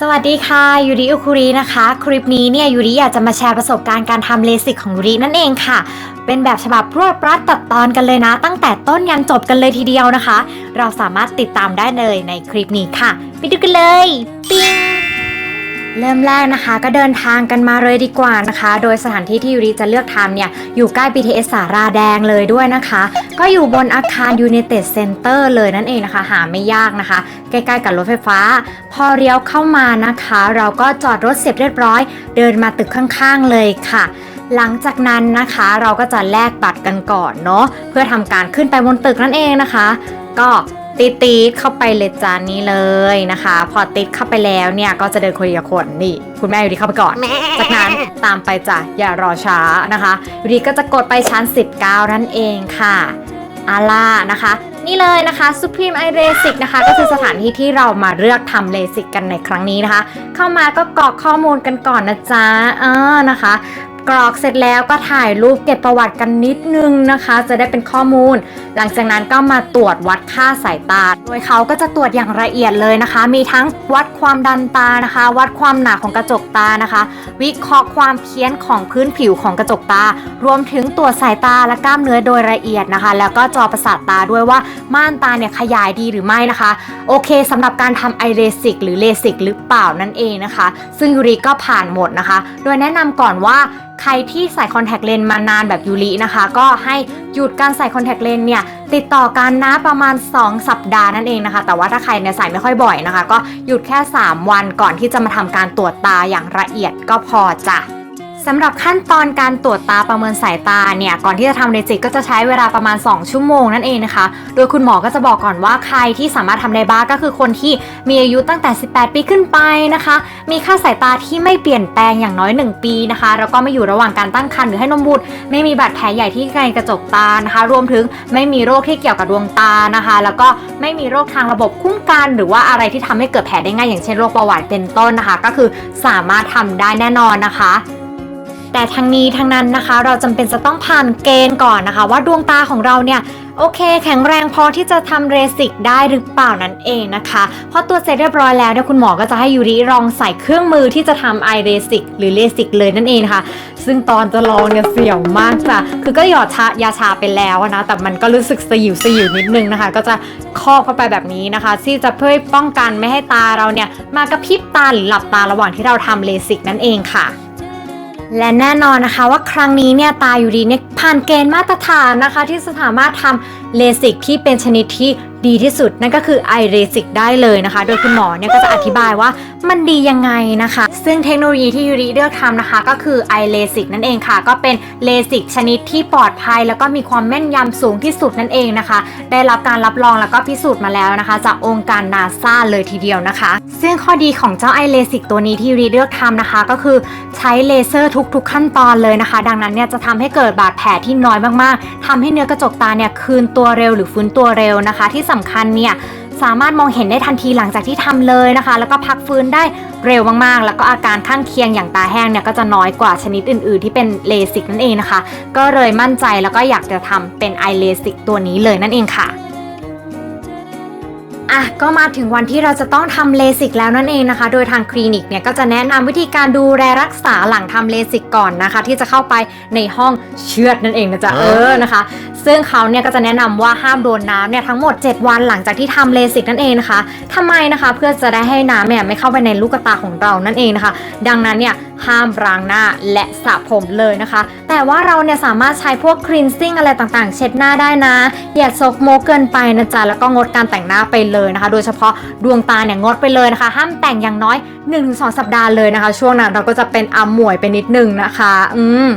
สวัสดีค่ะยูริอุคุรินะคะ คลิปนี้เนี่ยยูริอยากจะมาแชร์ประสบการณ์การทำเลสิกของยูรินั่นเองค่ะ เป็นแบบฉบับรวดรัดตัดตอนกันเลยนะ ตั้งแต่ต้นยันจบกันเลยทีเดียวนะคะ เราสามารถติดตามได้เลยในคลิปนี้ค่ะ ไปดูกันเลย เริ่มแรกนะคะก็เดินทางกันมาเลยดีกว่านะคะ โดยสถานที่ที่ยูริจะเลือกทำเนี่ยอยู่ใกล้ BTS สาราแดงเลยด้วยนะคะ ก็อยู่บนอาคาร United Center เลยนั่นเองนะคะ หาไม่ยากนะคะ ใกล้ๆกับรถไฟฟ้า พอเลี้ยวเข้ามานะคะ เราก็จอดรถเสร็จเรียบร้อย เดินมาตึกข้างๆเลยค่ะหลังจากนั้นนะคะเราก็จะแลกบัตรกันก่อนเนาะเพื่อทำการขึ้นไปบนตึกนั่นเองนะคะ ก็ ตีตีดเข้าไปเลยจานนี้เลยนะคะ พอติดเข้าไปแล้วเนี่ยก็จะเดินคนเดียวคนนี่ คุณแม่อยู่ดีเข้าไปก่อนจากนั้นตามไปจ้ะอย่ารอช้านะคะอยู่ดีก็จะกดไปชั้น 19 นั่นเองค่ะอาล่านะคะ นี่เลยนะคะ Supreme i r a s i c นะคะ ก็คือสถานที่ที่เรามาเลือกทำเลสิกกันในครั้งนี้นะคะ เข้ามาก็กรอกข้อมูลกันก่อนนะจ๊ะอ่านะคะ กรอกเสร็จแล้วก็ถ่ายรูปเก็บประวัติกันนิดนึงนะคะ จะได้เป็นข้อมูล หลังจากนั้นก็มาตรวจวัดค่าสายตา โดยเขาก็จะตรวจอย่างละเอียดเลยนะคะ มีทั้งวัดความดันตานะคะ วัดความหนาของกระจกตานะคะ วิเคราะห์ความเพี้ยนของพื้นผิวของกระจกตา รวมถึงตรวจสายตาและกล้ามเนื้อโดยละเอียดนะคะ แล้วก็จอประสาทตาด้วยว่าม่านตาเนี่ยขยายดีหรือไม่นะคะ โอเคสำหรับการทำไอเลสิกหรือเลสิกหรือเปล่านั่นเองนะคะ ซึ่งยูริก็ผ่านหมดนะคะ โดยแนะนำก่อนว่า ใครที่ใส่คอนแทคเลนส์มานานแบบยูรินะคะ ก็ให้หยุดการใส่คอนแทคเลนส์เนี่ยติดต่อกันนะประมาณ 2 สัปดาห์นั่นเองนะคะ แต่ว่าถ้าใครเนี่ยใส่ไม่ค่อยบ่อยนะคะ ก็หยุดแค่ 3 วันก่อนที่จะมาทำการตรวจตาอย่างละเอียดก็พอจ้ะ สำหรับขั้นตอนการตรวจตาประเมินสายตาเนี่ยก่อนที่จะทำเลสิกก็จะใช้เวลาประมาณ 2 ชั่วโมงนั่นเองนะคะ โดยคุณหมอก็จะบอกก่อนว่าใครที่สามารถทำได้บ้างก็คือคนที่มีอายุตั้งแต่ 18 ปีขึ้นไปนะคะ มีค่าสายตาที่ไม่เปลี่ยนแปลงอย่างน้อย 1 ปีนะคะ แล้วก็ไม่อยู่ระหว่างการตั้งครรภ์หรือให้นมบุตร ไม่มีบาดแผลใหญ่ที่ในกระจกตานะคะ รวมถึงไม่มีโรคที่เกี่ยวกับดวงตานะคะ แล้วก็ไม่มีโรคทางระบบคุ้มกัน หรือว่าอะไรที่ทำให้เกิดแผลได้ง่ายอย่างเช่นโรคเบาหวานเป็นต้นนะคะ ก็คือสามารถทำได้แน่นอนนะคะ แต่ทั้งนี้ทั้งนั้นนะคะ เราจำเป็นจะต้องผ่านเกณฑ์ก่อนนะคะ ว่าดวงตาของเราเนี่ยโอเค แข็งแรงพอที่จะทำเรสิกได้หรือเปล่านั่นเองนะคะพอตัวจเสร็จเรียบร้อยแล้วเนี่ยคุณหมอก็จะให้ยูริลองใส่เครื่องมือที่จะทำไอเรสิกหรือเลสิกเลยนั่นเองนะคะซึ่งตอนจะลองเนี่ยเสี่ยวมากจ้ะคือก็หยอดชายาชาไปแล้วนะแต่มันก็รู้สึกสยิวสยิวนิดนึงนะคะ ก็จะครอบเข้าไปแบบนี้นะคะ ที่จะเพื่อป้องกันไม่ให้ตาเราเนี่ยมากระพริบตาหรือหลับตาระหว่างที่เราทำเลสิกนั่นเองค่ะ และแน่นอนนะคะว่าครั้งนี้เนี่ยตาอยู่ดีเนี่ยผ่านเกณฑ์มาตรฐานนะคะ ที่สามารถทำเลสิกที่เป็นชนิดที่ ดีที่สุดนั่นก็คือไอเ a สิกได้เลยนะคะ โดยคุณหมอเนี่ยก็จะอธิบายว่ามันดียังไงนะคะ ซึ่งเทคโนโลยีที่ยูริเลือกทำนะคะ ก็คือไอเลสิกนั่นเองค่ะ ก็เป็นเลสิกชนิดที่ปลอดภัย แล้วก็มีความแม่นยำสูงที่สุดนั่นเองนะคะ ได้รับการรับรองแล้วก็พิสูจน์มาแล้วนะคะ จากองค์การนาซาเลยทีเดียวนะคะ ซึ่งข้อดีของเจ้าไอเลสิกตัวนี้ที่ยูริเลือกทำนะคะ ก็คือใช้เลเซอร์ทุก ๆ ขั้นตอนเลยนะคะ ดังนั้นเนี่ยจะทำให้เกิดบาดแผลที่น้อยมากๆทำให้เนื้อกระจกตาเนี่ยคืนตัวเร็วหรือฟื้นตัวเร็วนะคะ ที่สำคัญเนี่ยสามารถมองเห็นได้ทันทีหลังจากที่ทำเลยนะคะ แล้วก็พักฟื้นได้เร็วมากๆ แล้วก็อาการข้างเคียงอย่างตาแห้งเนี่ยก็จะน้อยกว่าชนิดอื่นๆ ที่เป็นเลสิกนั่นเองนะคะ ก็เลยมั่นใจแล้วก็อยากจะทำเป็นไอเลสิกตัวนี้เลยนั่นเองค่ะ อะก็มาถึงวันที่เราจะต้องทำเลสิกแล้วนั่นเองนะคะ โดยทางคลินิกเนี่ยก็จะแนะนำวิธีการดูแลรักษาหลังทำเลสิกก่อนนะคะ ที่จะเข้าไปในห้องเชือดนั่นเองนะจ๊ะเออนะคะ ซึ่งเขาเนี่ยก็จะแนะนำว่าห้ามโดนน้ำเนี่ยทั้งหมด 7 วันหลังจากที่ทำเลสิกนั่นเองนะคะทำไมนะคะเพื่อจะได้ให้น้ำเนี่ยไม่เข้าไปในลูกตาของเรานั่นเองนะคะ ดังนั้นเนี่ยห้ามล้างหน้าและสระผมเลยนะคะ แต่ว่าเราเนี่ยสามารถใช้พวกครีนซิ่งอะไรต่างๆ เช็ดหน้าได้นะอย่าซกโมกเกินไปนะจ๊ะแล้วก็งดการแต่งหน้าไปเลยนะคะ โดยเฉพาะดวงตาเนี่ยงดไปเลยนะคะ ห้ามแต่งอย่างน้อย 1-2 สัปดาห์เลยนะคะ ช่วงนั้นเราก็จะเป็นอมหมวยไปนิดนึงนะคะ อืม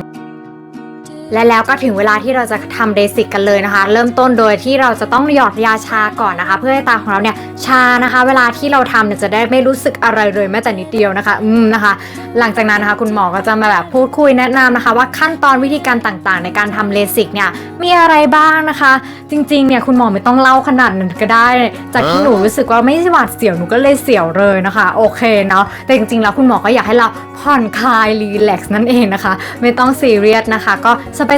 และแล้วก็ถึงเวลาที่เราจะทำเบสิกกันเลยนะคะ เริ่มต้นโดยที่เราจะต้องหยอดยาชาก่อนนะคะ เพื่อให้ตาของเราเนี่ยชานะคะ เวลาที่เราทำเนี่ยจะได้ไม่รู้สึกอะไรเลยแม้แต่นิดเดียวนะคะ อืมนะคะ หลังจากนั้นนะคะ คุณหมอก็จะมาแบบพูดคุยแนะนำนะคะ ว่าขั้นตอนวิธีการต่างๆ ในการทำเลสิกเนี่ยมีอะไรบ้างนะคะ จริงๆเนี่ยคุณหมอไม่ต้องเล่าขนาดนั้นก็ได้ จากที่หนูรู้สึกว่าไม่หวาดเสียวหนูก็เลยเสียวเลยนะคะ โอเคเนาะแต่จริงๆแล้วคุณหมอก็อยากให้เราผ่อนคลายรีแลกซ์นั่นเองนะคะ ไม่ต้องซีเรียสนะคะ ก็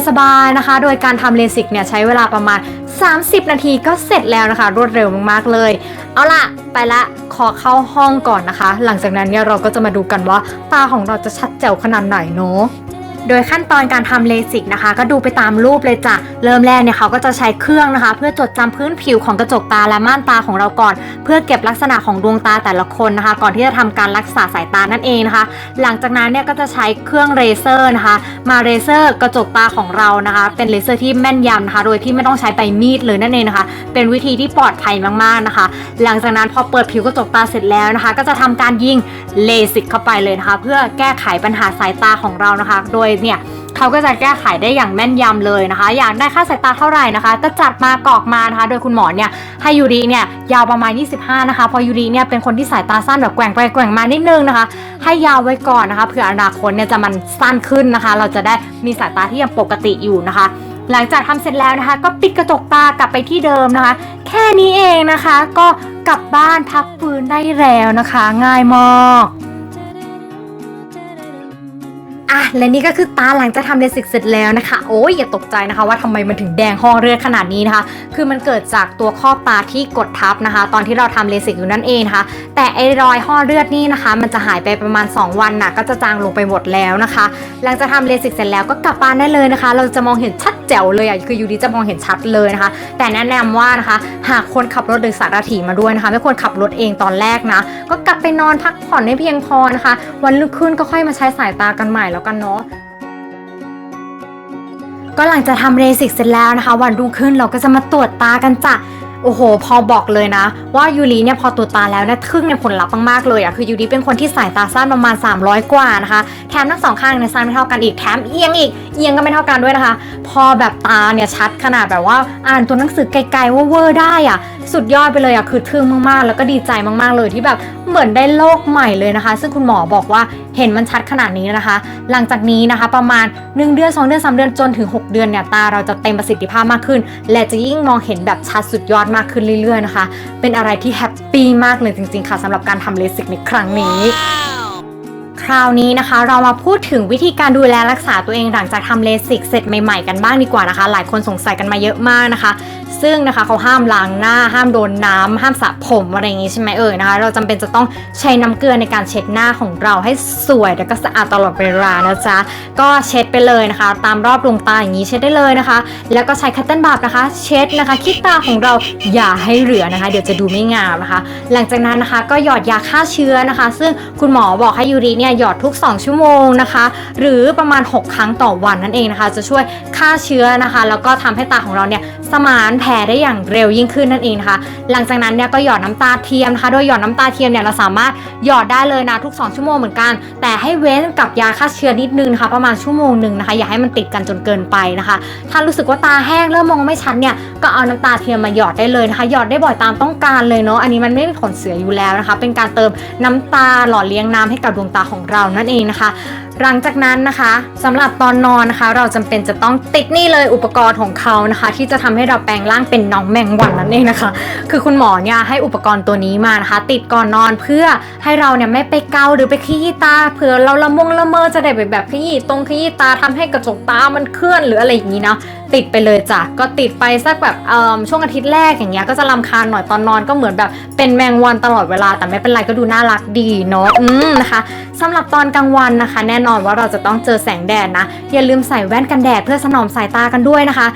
สบายๆนะคะ โดยการทำเลสิกเนี่ยใช้เวลาประมาณ 30 นาทีก็เสร็จแล้วนะคะ รวดเร็วมากๆเลย เอาล่ะ ไปละขอเข้าห้องก่อนนะคะ หลังจากนั้นเนี่ยเราก็จะมาดูกันว่าตาของเราจะชัดแจ๋วขนาดไหนเนาะ โดยขั้นตอนการทำเลสิกนะคะ ก็ดูไปตามรูปเลยจ้ะ เริ่มแรกเนี่ยเขาก็จะใช้เครื่องนะคะ เพื่อจดจำพื้นผิวของกระจกตาและม่านตาของเราก่อน เพื่อเก็บลักษณะของดวงตาแต่ละคนนะคะ ก่อนที่จะทำการรักษาสายตานั่นเองนะคะ หลังจากนั้นเนี่ยก็จะใช้เครื่องเลเซอร์นะคะ มาเลเซอร์กระจกตาของเรานะคะ เป็นเลเซอร์ที่แม่นยำนะคะ โดยที่ไม่ต้องใช้ใบมีดเลยนั่นเองนะคะ เป็นวิธีที่ปลอดภัยมากๆนะคะ หลังจากนั้นพอเปิดผิวกระจกตาเสร็จแล้วนะคะ ก็จะทำการยิงเลสิกเข้าไปเลยนะคะ เพื่อแก้ไขปัญหาสายตาของเรานะคะ โดยเนี่ยเขาก็จะแก้ไขได้อย่างแม่นยำเลยนะคะ อยากได้ค่าสายตาเท่าไหร่นะคะ ก็จัดมากรอกมานะคะ โดยคุณหมอเนี่ยให้ยูริเนี่ยยาวประมาณ 25 นะคะ พอยูริเนี่ยเป็นคนที่สายตาสั้นแบบแกว่งไปแกว่งมานิดนึงนะคะ ให้ยาวไว้ก่อนนะคะเผื่ออนาคตเนี่ยจะมันสั้นขึ้นนะคะ เราจะได้มีสายตาที่ยังปกติอยู่นะคะ หลังจากทำเสร็จแล้วนะคะ ก็ปิดกระจกตากลับไปที่เดิมนะคะ แค่นี้เองนะคะ ก็กลับบ้านพักฟื้นได้แล้วนะคะ ง่ายมาก อะและนี่ก็คือตาหลังจากทำเลสิกเสร็จแล้วนะคะ โอ้ยอย่าตกใจนะคะว่าทำไมมันถึงแดงห้องเลือดขนาดนี้นะคะ คือมันเกิดจากตัวครอตาที่กดทับนะคะ ตอนที่เราทำเลสิกอยู่นั่นเองนะคะ แต่ไอรอยห่อเลือดนี่นะคะ มันจะหายไปประมาณ 2 วันนะก็จะจางลงไปหมดแล้วนะคะ หลังจากทำเลสิกเสร็จแล้วก็กลับบ้านได้เลยนะคะ เราจะมองเห็นชัดแจ๋วเลยอะคือยูดีจะมองเห็นชัดเลยนะคะ แต่แนะนำว่านะคะ หากคนขับรถโดยสารถีมาด้วยนะคะ ไม่ควรขับรถเองตอนแรกนะก็กลับไปนอนพักผ่อนให้เพียงพอนะคะ วันรุ่งขึ้นก็ค่อยมาใช้สายตากันใหม่แล้วกันเนาะก็หลังจากทำเลสิกเสร็จแล้วนะคะ วันรุ่งขึ้นเราก็จะมาตรวจตากันจ้ะโอ้โห พอบอกเลยนะ ว่ายูริเนี่ยพอตรวจตาแล้วเนี่ยทึ่งในผลลัพธ์มากๆเลยอะคือยูริเป็นคนที่สายตาสั้นประมาณ 300 กว่านะคะ แถมทั้งสองข้างเนี่ยสั้นไม่เท่ากันอีกแถมเอียงอีกเอียงก็ไม่เท่ากันด้วยนะคะ พอแบบตาเนี่ยชัดขนาดแบบว่าอ่านตัวหนังสือไกลๆว่าเวอร์ได้อะ สุดยอดไปเลยอะคือทึ่งมากๆ แล้วก็ดีใจมากๆเลยที่แบบเหมือนได้โลกใหม่เลยนะคะ ซึ่งคุณหมอบอกว่าเห็นมันชัดขนาดนี้นะคะ หลังจากนี้นะคะประมาณ 1 เดือน 2 เดือน 3 เดือนจนถึง 6 เดือนเนี่ยตาเราจะเต็มประสิทธิภาพมากขึ้น และจะยิ่งมองเห็นแบบชัดสุดยอดมากขึ้นเรื่อยๆนะคะ เป็นอะไรที่แฮปปี้มากเลยจริงๆค่ะสำหรับการทำเลสิกในครั้งนี้คราวนี้นะคะเรามาพูดถึงวิธีการดูแลรักษาตัวเองหลังจากทำเลสิกเสร็จใหม่ๆกันบ้างดีกว่านะคะ หลายคนสงสัยกันมาเยอะมากนะคะซึ่งนะคะเขาห้ามล้างหน้า ห้ามโดนน้ำห้ามสระผมอะไรอย่างงี้ใช่ไหมเอ่ยนะคะ เราจำเป็นจะต้องใช้น้ำเกลือในการเช็ดหน้าของเราให้สวยแล้วก็สะอาดตลอดเวลานะจ๊ะก็เช็ดไปเลยนะคะ ตามรอบดวงตาอย่างนี้เช็ดได้เลยนะคะ แล้วก็ใช้คัตเติ้ลบับนะคะ เช็ดนะคะขี้ตาของเราอย่าให้เหลือนะคะ เดี๋ยวจะดูไม่งามนะคะ หลังจากนั้นนะคะก็หยอดยาฆ่าเชื้อนะคะ ซึ่งคุณหมอบอกให้ยูริเนี่ยหยอดทุก 2 ชั่วโมงนะคะ หรือประมาณ 6 ครั้งต่อวันนั่นเองนะคะ จะช่วยฆ่าเชื้อนะคะ แล้วก็ทำให้ตาของเราเนี่ยสมานแผลได้อย่างเร็วยิ่งขึ้นนั่นเองนะคะ หลังจากนั้นเนี่ยก็หยอดน้ำตาเทียมนะคะ โดยหยอดน้ำตาเทียมเนี่ยเราสามารถหยอดได้เลยนะทุก 2 ชั่วโมงเหมือนกัน แต่ให้เว้นกับยาฆ่าเชื้อนิดนึงนะคะประมาณชั่วโมงหนึ่งนะคะ อย่าให้มันติดกันจนเกินไปนะคะ ถ้ารู้สึกว่าตาแห้งเริ่มมองไม่ชัดเนี่ยก็เอาน้ำตาเทียมมาหยอดได้เลยนะคะ หยอดได้บ่อยตามต้องการเลยเนาะอันนี้มันไม่มีผลเสียอยู่แล้วนะคะ เป็นการเติมน้ำตาหล่อเลี้ยงน้ำให้กับดวงตาของเรานั่นเองนะคะ หลังจากนั้นนะคะสำหรับตอนนอนนะคะ เราจำเป็นจะต้องติดนี่เลยอุปกรณ์ของเขานะคะ ที่จะทำให้เราแปลงร่างเป็นน้องแมงวันนั่นเองนะคะ คือคุณหมอเนี่ยให้อุปกรณ์ตัวนี้มานะคะ ติดก่อนนอนเพื่อให้เราเนี่ยไม่ไปเกาหรือไปขยี้ตาเผื่อเราละมงละเมอจะได้แบบขยี้ตรงขยี้ตาทำให้กระจกตามันเคลื่อนหรืออะไรอย่างนี้เนาะ ติดไปเลยจ้ะก็ติดไปสักแบบช่วงอาทิตย์แรกอย่างเงี้ยก็จะรำคาญหน่อยตอนนอนก็เหมือนแบบเป็นแมงวันตลอดเวลา แต่ไม่เป็นไรก็ดูน่ารักดีเนาะอืมนะคะสำหรับตอนกลางวันนะคะ แน่นอนว่าเราจะต้องเจอแสงแดดนะ อย่าลืมใส่แว่นกันแดดเพื่อสนอมสายตากันด้วยนะคะ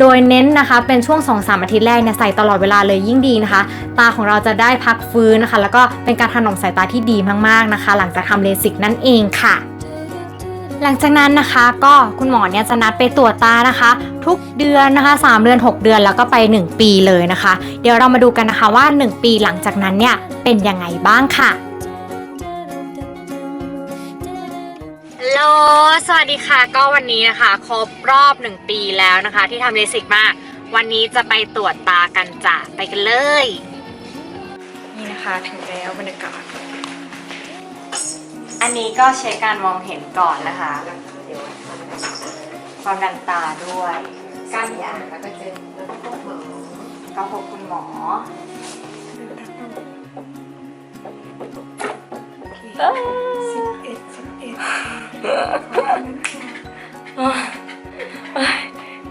โดยเน้นนะคะเป็นช่วง 2-3 อาทิตย์แรกเนี่ยใส่ตลอดเวลาเลยยิ่งดีนะคะ ตาของเราจะได้พักฟื้นนะคะ แล้วก็เป็นการถนอมสายตาที่ดีมากๆนะคะ หลังจากทำเลสิกนั่นเองค่ะ หลังจากนั้นนะคะก็คุณหมอเนี่ยจะนัดไปตรวจตานะคะ ทุกเดือนนะคะ 3 เดือน 6 เดือนแล้วก็ไป 1 ปีเลยนะคะ เดี๋ยวเรามาดูกันนะคะว่า 1 ปีหลังจากนั้นเนี่ยเป็นยังไงบ้างค่ะฮัลโหลสวัสดีค่ะก็วันนี้นะคะ ครบรอบ 1 ปีแล้วนะคะ ที่ทำเลสิกมาวันนี้จะไปตรวจตากันจ้ะไปกันเลย นี่นะคะถึงแล้วบรรยากาศ อันนี้ก็เช็คการมองเห็นก่อนนะคะเดี๋ยวความดันตาด้วยก้านยาแล้วก็เจอก็พบคุณหมอสิบเอ็ดสิบเอ็ด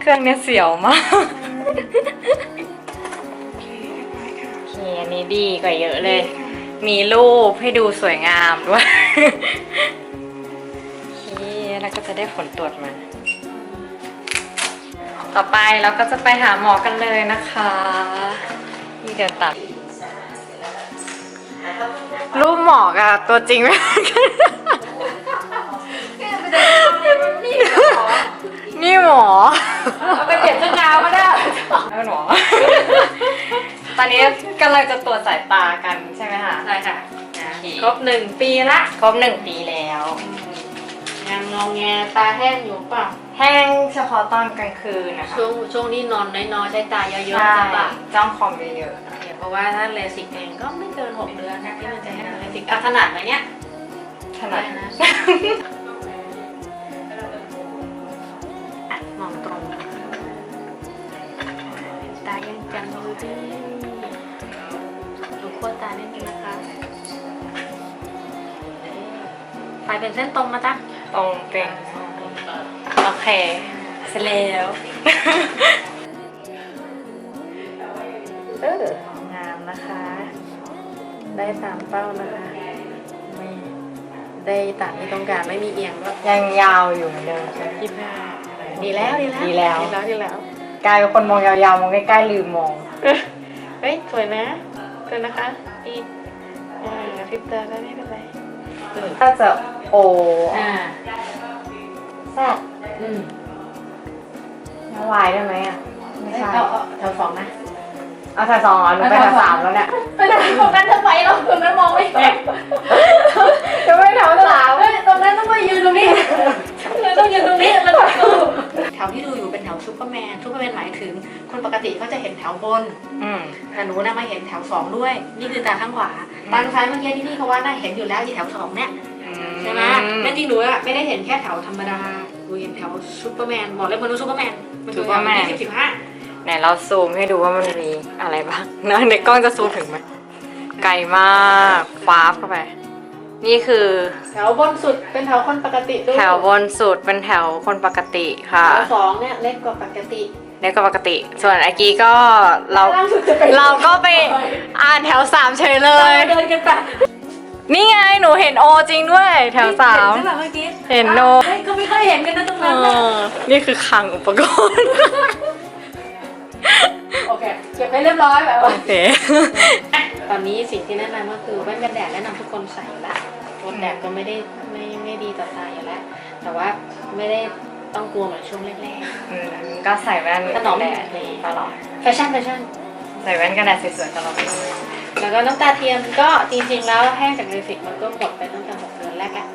โรื่องเนี้ยเสียวมากโอเคอันนี้ดีกว่าเยอะเลย มีรูปให้ดูสวยงามด้วย ได้ผลตรวจมา ต่อไปเราก็จะไปหาหมอกันเลยนะคะนี่เดี๋ยวตัด รูปหมอกับตัวจริงไม่เหมือนกันนี่หมอเอาไปเปลี่ยนชุดกาวก็ได้เอาหมอตอนนี้กำลังจะตรวจสายตากันใช่ไหมคะใช่ค่ะโอเคครบหนึ่งปีละ ครบหนึ่งปีแล้ว ยังงองแงตาแห้งอยู่เปล่าแห้งเฉพาะตอนกลางคืนนะคะช่วงช่วงที่นอนน้อยๆใช้ตาเยอะๆใช่ใช่ปะจ้องคอมเยอะเพราะว่าถ้าเลสิกเองก็ไม่เกินหกเดือนนะที่มันจะแห้งเลสิกอะขนาดไหนเนี้ยๆขนาดได้นะอะมองตรงตายังจังอยู่ดีดูขั้วตานิดนึงนะคะไฟเป็นเส้นตรงนะจ๊ะ ตรงเป็นโอเคเสร็จแล้วเอองามนะคะ ได้ตามเป้านะคะไม่ได้ตามที่ต้องการไม่มีเอียงก็ยังยาวอยู่เหมือนเดิมใช่ไหมยี่ห้าดีแล้วดีแล้วดีแล้วดีแล้วดีแล้วกลายเป็นคนมองยาวๆมองใกล้ๆลืมมองเฮ้ยสวยนะสวยนะคะอีอ่าพริบตาได้ไม่เป็นไรเออถ้าจะ โออ่าแซ่บอืมแล้ววายได้ไหมอะ ไม่ใช่ เอาเอาแถวสองนะเอาแถวสองเหรอหนูไปแถวสามแล้วเนี่ยไปไหนตรงนั้นทำไมเราตรงนั้นมองไม่เห็นจะไม่แถวสามเฮ้ยตรงนั้นต้องมายืนตรงนี้เลยต้องยืนตรงนี้แล้วก็ดูแถวที่ดูอยู่เป็นแถวซูเปอร์แมนซูเปอร์แมนหมายถึง คนปกติเขาจะเห็นแถวบนอืมแต่หนูนะมาเห็นแถวสองด้วย นี่คือตาข้างขวาตาข้างซ้ายเมื่อกี้ที่นี่เขาว่าน่าเห็นอยู่แล้วที่แถวสองเนี่ยใช่ไหมนั่นจริงหนูอะไม่ได้เห็นแค่แถวธรรมดาหนูเห็นแถวซูเปอร์แมนบอกเลยมันรู้ซูเปอร์แมนมันคือแถวยี่สิบสิบห้าไหนเราซูมให้ดูว่ามันมีอะไรบ้างนะในกล้องจะซูมถึงไหมไกลมากฟ้าบเข้าไป นี่คือ แถวบนสุดเป็นแถวคนปกติด้วยแถวบนสุดเป็นแถวคนปกติค่ะแถวสองเนี่ยเล็กกว่าปกติเล็กกว่าปกติ ส่วนไอกี้ก็เราล่างสุดจะเป็นเราก็ไปอ่านแถวสามเฉยเลยเดินกันไป นี่ไงหนูเห็นโอจริงด้วย แถวสามเห็นใช่ไหมเมื่อกี้เห็นโนเฮ้ยก็ไม่ค่อยเห็นกันนะตรงเอนั้นนะอนี่คือคลังอุปกรณ์โอเค เก็บให้เรียบร้อยแบบว่า โอเค ตอนนี้สิ่งที่แนะนำก็คือแว่นกันแดดแนะนำทุกคนใส่อยู่แล้วรถแดดก็ไม่ได้ไม่ไม่ดีต่อตาอยู่แล้ว แต่ว่าไม่ได้ต้องกลัวเหมือนช่วงแรกอืมก็ใส่แว่นถนอมแดดตลอดๆแฟชั่นแฟชั่น ใส่แว่นกันแดดสวยๆตลอด แล้วก็น้ำตาเทียมก็จริงๆแล้วแห้งจากเลสิกมันก็หมดไปตั้งแต่หกเดือนแรกอะ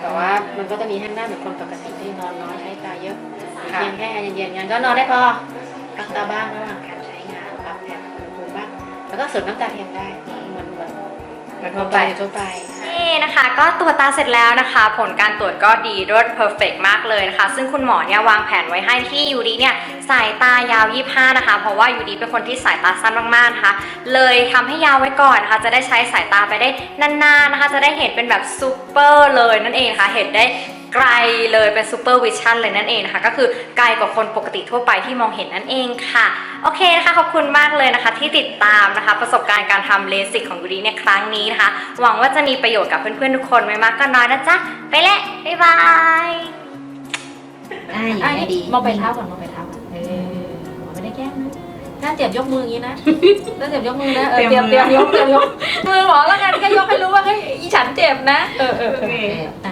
แต่ว่ามันก็จะมีแห้งได้เหมือนคนปกติที่นอนน้อยใช้ตาเยอะเพียงแค่เย็นๆงั้นก็นอนได้พอพักตาบ้างระหว่างการใช้งานปรับแผนอุณหภูมิบ้างแล้วก็เสริมน้ำตาเทียมได้เหมือนเหมือนมันทั่ทั่วไปทั่วไปนี่นะคะก็ตรวจตาเสร็จแล้วนะคะ ผลการตรวจก็ดีรวดเพอร์เฟกมากเลยนะคะ ซึ่งคุณหมอเนี่ยวางแผนไว้ให้ที่ยูดีเนี่ย สายตายาว 25 นะคะ เพราะว่ายูดีเป็นคนที่สายตาสั้นมากๆนะคะ เลยทำให้ยาวไว้ก่อนนะคะ จะได้ใช้สายตาไปได้นานๆนะคะ จะได้เห็นเป็นแบบซูเปอร์เลยนั่นเองนะคะ เห็นได้ไกลเลยเป็นซูเปอร์วิชั่นเลยนั่นเองนะคะ ก็คือไกลกว่าคนปกติทั่วไปที่มองเห็นนั่นเองค่ะ โอเคนะคะขอบคุณมากเลยนะคะ ที่ติดตามนะคะ ประสบการณ์การทำเลสิกของยูดีในครั้งนี้นะคะ หวังว่าจะมีประโยชน์กับเพื่อนๆทุกคนไม่มากก็น้อยนะจ๊ะ ไปแล้วบ๊ายบายอ่าอย่างนี้ดีมองไปเท้าก่อน น่าเจ็บยกมืออย่างนี้นะน่าเจ็บยกมือนะเออเตรีเตรียยมมมืเตอรียมยกเตรียมยกมือหมอแล้วกันแค่ยกให้รู้ว่าเฮ้ยอีฉันเจ็บนะ เออเออโอเคอ่า